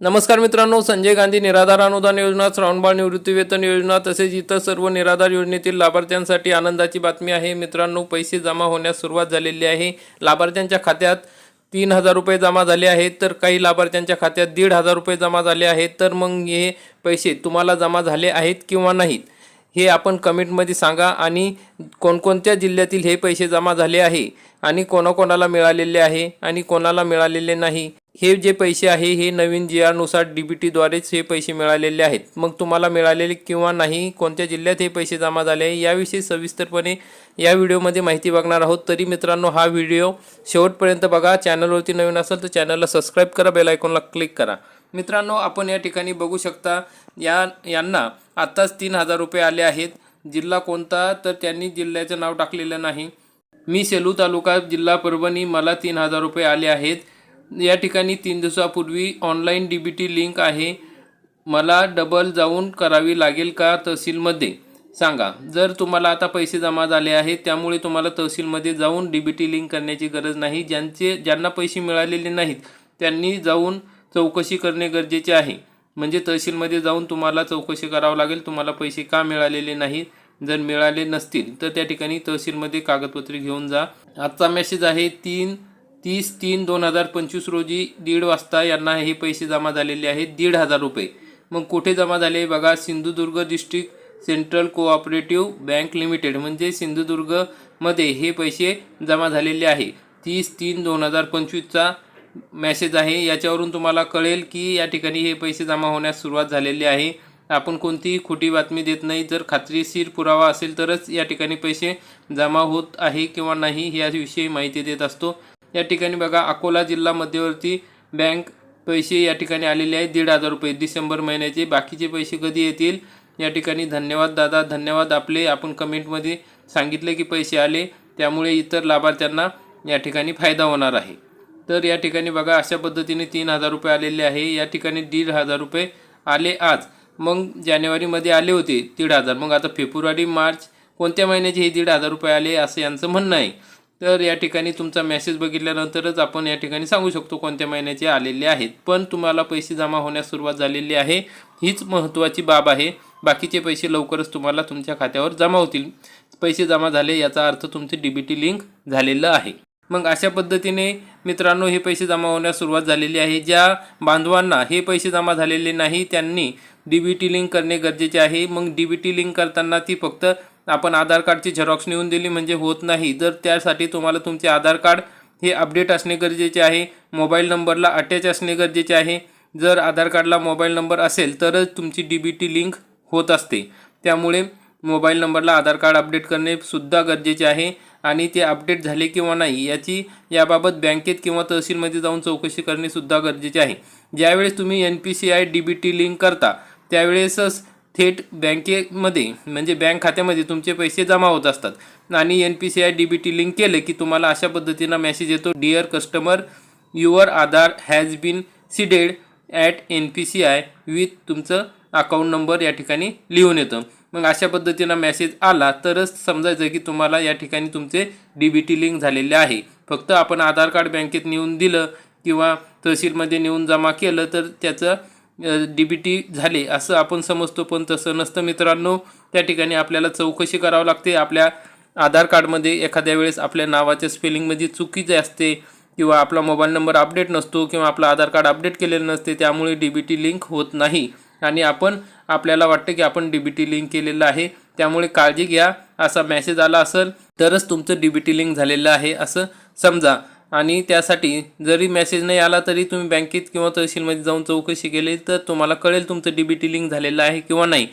नमस्कार मित्रांनो संजय गांधी निराधार अनुदान योजना श्रावणबाळ निवृत्तीवेतन योजना तसेच इतर सर्व निराधार योजनेतील लाभार्थ्यांसाठी आनंदाची बातमी आहे. मित्रांनो पैसे जमा होण्यास सुरुवात झालेली आहे. लाभार्थ्यांच्या खात्यात तीन हजार रुपये जमा झाले आहेत. तर काही लाभार्थ्यांच्या खात्यात दीड हजार रुपये जमा झाले आहेत. तर मग हे पैसे तुम्हाला जमा झाले आहेत किंवा नाहीत हे आपण कमेंटमध्ये सांगा आणि कोणकोणत्या जिल्ह्यातील हे पैसे जमा झाले आहे आणि कोणाकोणाला मिळालेले आहे आणि कोणाला मिळालेले नाही. हे जे पैसे आहे हे नवीन जी आरनुसार डी बी टीद्वारेच हे पैसे मिळालेले आहेत. मग तुम्हाला मिळालेले किंवा नाही कोणत्या जिल्ह्यात हे पैसे जमा झाले आहे याविषयी सविस्तरपणे या व्हिडिओमध्ये माहिती बघणार आहोत. तरी मित्रांनो हा व्हिडिओ शेवटपर्यंत बघा. चॅनलवरती नवीन असेल तर चॅनलला सबस्क्राईब करा बेल आयकॉनला क्लिक करा. मित्रांनो आपण या ठिकाणी बघू शकता या यांना आत्ताच तीन हजार रुपये आले आहेत. जिल्हा कोणता? तर त्यांनी जिल्ह्याचं नाव टाकलेलं नाही. मी सेलू तालुका जिल्हा परभणी मला तीन हजार रुपये आले आहेत. या ठिकाणी तीन दिवसापूर्वी online D B T link आहे. मला डबल जाऊन करावी लागेल का तहसीलमध्ये? सांगा. जर तुम्हाला आता पैसे जमा झाले आहेत त्यामुळे तुम्हाला तहसीलमध्ये जाऊन डी बी टी लिंक करण्याची गरज नाही. ज्यांचे ज्यांना पैसे मिळालेले नाहीत त्यांनी जाऊन चौकशी करणे गरजेचे आहे. म्हणजे तहसीलमध्ये जाऊन तुम्हाला चौकशी करावं लागेल. तुम्हाला पैसे का मिळालेले नाहीत? जर मिळाले नसतील तर त्या ठिकाणी तहसीलमध्ये कागदपत्रे घेऊन जा. आजचा मेसेज आहे तीन तीस तीन दोन हजार पंचवीस रोजी दीड वाजता यांना हे पैसे जमा झालेले आहेत दीड हजार रुपये. मग कुठे जमा झाले बघा Sindhudurg district central cooperative bank limited म्हणजे सिंधुदुर्गमध्ये हे पैसे जमा झालेले आहे. तीस तीन दोन हजार पंचवीसचा मॅसेज आहे. याच्यावरून तुम्हाला कळेल की या ठिकाणी हे पैसे जमा होण्यास सुरुवात झालेली आहे. आपण कोणतीही खोटी बातमी देत नाही. जर खात्रीशीर पुरावा असेल तरच या ठिकाणी पैसे जमा होत आहे किंवा नाही याविषयी माहिती देत असतो. या ठिकाणी बघा अकोला जिल्हा मध्यवर्ती बँक पैसे या ठिकाणी आलेले आहेत दीड हजार रुपये. डिसेंबर महिन्याचे बाकीचे पैसे कधी येतील? या ठिकाणी धन्यवाद दादा धन्यवाद आपले. आपण कमेंटमध्ये सांगितले की पैसे आले त्यामुळे इतर लाभार्थ्यांना या ठिकाणी फायदा होणार आहे. तर या ठिकाणी बघा अशा पद्धतीने तीन हजार रुपये आलेले आहे. या ठिकाणी दीड हजार रुपये आले आज. मग जानेवारीमध्ये आले होते दीड हजार. मग आता फेब्रुवारी मार्च कोणत्या महिन्याचे हे दीड हजार रुपये आले असं यांचं म्हणणं आहे. तर या ठिकाणी तुमचा मेसेज बघितल्यानंतरच आपण या ठिकाणी सांगू शकतो कोणत्या महिन्याचे आलेले आहेत. पण तुम्हाला पैसे जमा होण्यास सुरुवात झालेली आहे. हीच महत्त्वाची बाब आहे. बाकीचे पैसे लवकरच तुम्हाला तुमच्या खात्यावर जमा होतील. पैसे जमा झाले याचा अर्थ तुमचे डी बी टी लिंक झालेलं आहे. मग अशा पद्धतीने मित्रांनो हे पैसे जमा होण्यास सुरुवात झालेली आहे. ज्या बांधवांना हे पैसे जमा झालेले नाही त्यांनी डी बी टी लिंक करणे गरजेचे आहे. मग डी बी टी लिंक करताना ती फक्त आपण आधार कार्डची झेरॉक्स नेऊन दिली म्हणजे होत नाही. तर त्यासाठी तुम्हाला तुमचे आधार कार्ड हे अपडेट असणे गरजेचे आहे. मोबाईल नंबरला अटॅच असणे गरजेचे आहे. जर आधार कार्डला मोबाईल नंबर असेल तरच तुमची डी बी टी लिंक होत असते. त्यामुळे मोबाईल नंबरला आधार कार्ड अपडेट करणे सुद्धा गरजेचे आहे. आणि ते अपडेट झाले किंवा नाही याची याबाबत बँकेत किंवा तहसीलमध्ये जाऊन चौकशी करणे सुद्धा गरजेचे आहे. ज्यावेळेस तुम्ही N P C I D B T link करता त्यावेळेसच थेट बँकेमध्ये म्हणजे बँक खात्यामध्ये तुमचे पैसे जमा होत असतात. आणि N P C I D B T link केलं की तुम्हाला अशा पद्धतीनं मेसेज येतो dear customer your Aadhaar has been seeded at N P C I with तुमचं अकाउंट नंबर या ठिकाणी लिहून येतं. मग अशा पद्धतीनं मेसेज आला तरच समजायचं की तुम्हाला या ठिकाणी तुमचे डी बी टी लिंक झालेले आहे. फक्त आपण आधार कार्ड बँकेत नेऊन दिलं किंवा तहसीलमध्ये नेऊन जमा केलं तर त्याचं डी बी टी झाले असं आपण समजतो. पण तसं नसतं मित्रांनो. त्या ठिकाणी आपल्याला चौकशी करावं लागते. आपल्या आधार कार्डमध्ये एखाद्या वेळेस आपल्या नावाच्या स्पेलिंगमध्ये चुकीचे असते किंवा आपला मोबाईल नंबर अपडेट नसतो किंवा आपलं आधार कार्ड अपडेट केलेलं नसते त्यामुळे डी बी टी लिंक होत नाही. आणि आपण आपल्याला वाटतं की आपण डी बी टी लिंक केलेलं आहे. त्यामुळे काळजी घ्या. असा मेसेज आला असेल तरच तुमचं डी बी टी लिंक झालेलं आहे असं समजा. आणि त्यासाठी जरी मेसेज नाही आला तरी तुम्ही बँकेत किंवा तहसीलमध्ये जाऊन चौकशी केली तर तुम्हाला कळेल तुमचं डी बी टी लिंक झालेलं आहे किंवा नाही.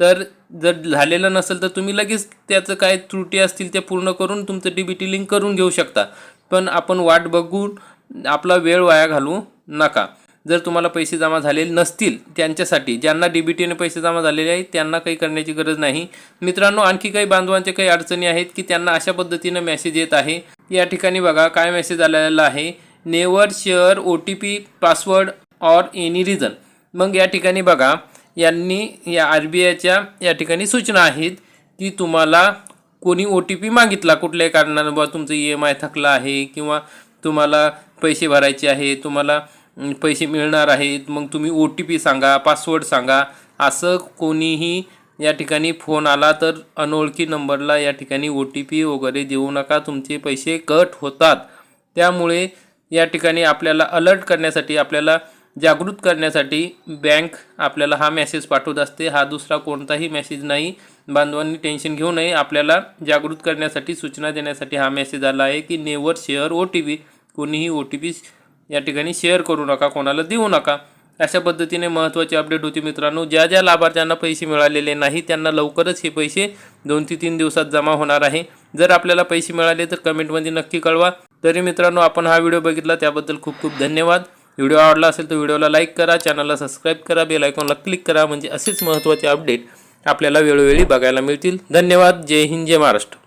तर जर झालेलं नसेल तर तुम्ही लगेच त्याचं काय त्रुटी असतील त्या पूर्ण करून तुमचं डी बी टी लिंक करून घेऊ शकता. पण आपण वाट बघून आपला वेळ वाया घालवू नका. जर तुम्हाला पैसे जमा झालेले नसतील त्यांच्यासाठी ज्यांना डी बी टीने पैसे जमा झालेले आहेत त्यांना काही करण्याची गरज नाही. मित्रांनो आणखी काही बांधवांच्या काही अडचणी आहेत की त्यांना अशा पद्धतीनं मेसेज येत आहे. या ठिकाणी बघा काय मेसेज आलेला आहे? Never share O T P password or any reason मग या ठिकाणी बघा यांनी या आर बी आयच्या या ठिकाणी सूचना आहेत की तुम्हाला कोणी ओ टी पी मागितला कुठल्याही कारणानं बा तुमचं ई एम आय थकला आहे किंवा तुम्हाला पैसे भरायचे आहे तुम्हाला पैसे मिळणार आहेत मग तुम्ही ओ टी पी सांगा पासवर्ड सांगा असं कोणीही या ठिकाणी फोन आला तर अनोळखी नंबरला या ठिकाणी ओ टी पी वगैरे देऊ नका. तुमचे पैसे कट होतात. त्यामुळे या ठिकाणी आपल्याला अलर्ट करण्यासाठी आपल्याला जागृत करण्यासाठी बँक आपल्याला हा मेसेज पाठवत असते. हा दुसरा कोणताही मेसेज नाही. बांधवांनी टेन्शन घेऊ नये. आपल्याला जागृत करण्यासाठी सूचना देण्यासाठी हा मेसेज आला आहे की never share O T P कोणीही ओ टी पी या ठिकाणी शेअर करू नका. कोणाला देऊ नका. अशा पद्धतीने महत्त्वाची अपडेट होती मित्रांनो. ज्या ज्या लाभार्थ्यांना पैसे मिळालेले नाही त्यांना लवकरच हे पैसे दोन ते तीन दिवसात जमा होणार आहे. जर आपल्याला पैसे मिळाले तर कमेंटमध्ये नक्की कळवा. तरी मित्रांनो आपण हा व्हिडिओ बघितला त्याबद्दल खूप खूप धन्यवाद. व्हिडिओ आवडला असेल तर व्हिडिओला लाईक करा चॅनलला सबस्क्राईब करा बेल आयकॉनला क्लिक करा म्हणजे असेच महत्त्वाचे अपडेट आपल्याला वेळोवेळी बघायला मिळतील. धन्यवाद. जय हिंद जय महाराष्ट्र.